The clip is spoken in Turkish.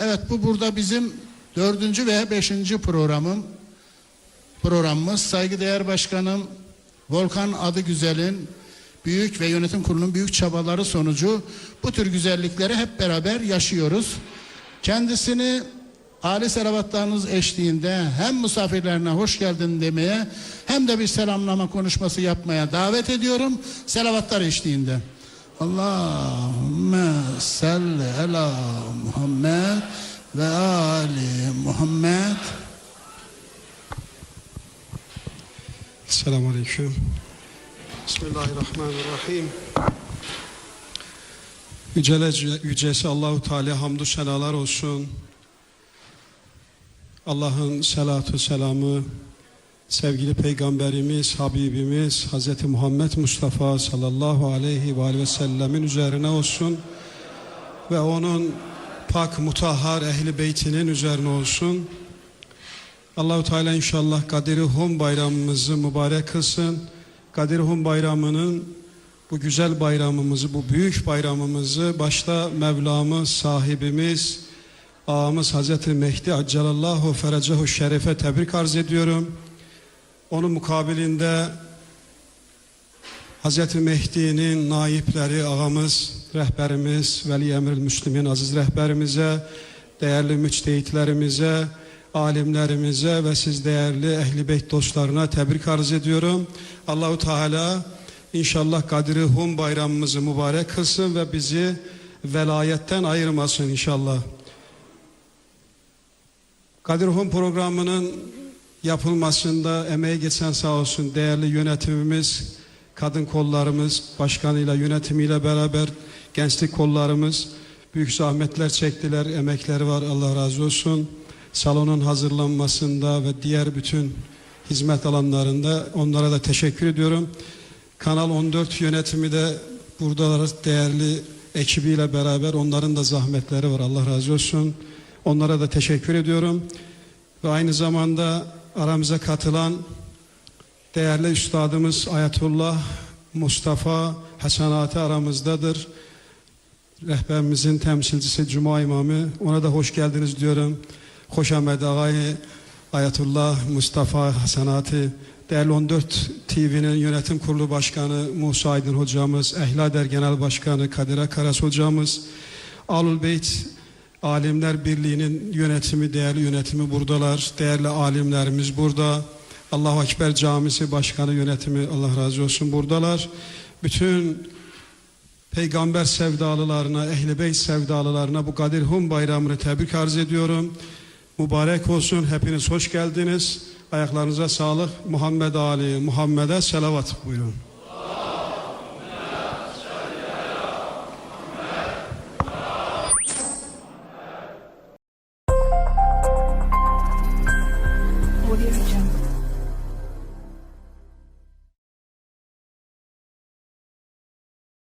Evet bu burada bizim dördüncü ve beşinci programım. Programımız saygıdeğer başkanım Volkan Adı Güzel'in büyük ve yönetim kurulunun büyük çabaları sonucu bu tür güzellikleri hep beraber yaşıyoruz. Kendisini Ali selavatlarınız eşliğinde hem misafirlerine hoş geldin demeye hem de bir selamlama konuşması yapmaya davet ediyorum. Selavatlar eşliğinde. Allahümme salli ala Muhammed ve ali Muhammed. Selamun Aleyküm. Bismillahirrahmanirrahim. Yücele, yücesi Allahu Teala hamdü senalar olsun. Allah'ın selatu selamı sevgili peygamberimiz, Habibimiz Hz. Muhammed Mustafa sallallahu aleyhi ve, ve sellemin üzerine olsun ve onun pak mutahhar ehli beytinin üzerine olsun. Allahu Teala inşallah Kadir-i Hum bayramımızı mübarek kılsın. Kadir-i Hum bayramının bu güzel bayramımızı, bu büyük bayramımızı başta Mevlamız, sahibimiz, ağamız Hazreti Mehdi Accalallahu Ferecehu Şerife tebrik arz ediyorum. Onun mukabilinde Hazreti Mehdi'nin naipleri, ağamız, rehberimiz, Veli Emrül Müslümin aziz rehberimize, değerli müçtehitlerimize, alimlerimize ve siz değerli ehli beyt dostlarına tebrik arz ediyorum. Allahu Teala inşallah Kadir-i Hum bayramımızı mübarek kılsın ve bizi velayetten ayırmasın inşallah. Kadir Hum programının yapılmasında emeği geçen sağ olsun değerli yönetimimiz, kadın kollarımız, başkanıyla yönetimiyle beraber gençlik kollarımız büyük zahmetler çektiler, emekleri var Allah razı olsun. Salonun hazırlanmasında ve diğer bütün hizmet alanlarında onlara da teşekkür ediyorum. Kanal 14 yönetimi de buradalar değerli ekibiyle beraber onların da zahmetleri var Allah razı olsun. Onlara da teşekkür ediyorum. Ve aynı zamanda aramıza katılan değerli üstadımız Ayetullah Mustafa Hasanati aramızdadır. Rehberimizin temsilcisi Cuma İmamı. Ona da hoş geldiniz diyorum. Hoş Ahmet Ağayı, Ayetullah Mustafa Hasanati, değerli 14 TV'nin yönetim kurulu başkanı Musa Aydın hocamız, Ehlader Genel Başkanı Kadir Akaras hocamız, Alul Beyt Alimler Birliği'nin yönetimi, değerli yönetimi buradalar. Değerli alimlerimiz burada. Allahu Ekber Camisi Başkanı yönetimi Allah razı olsun buradalar. Bütün peygamber sevdalılarına, ehli beyt sevdalılarına bu Kadir Hum bayramını tebrik arz ediyorum. Mübarek olsun. Hepiniz hoş geldiniz. Ayaklarınıza sağlık. Muhammed Ali, Muhammed'e selavat buyurun.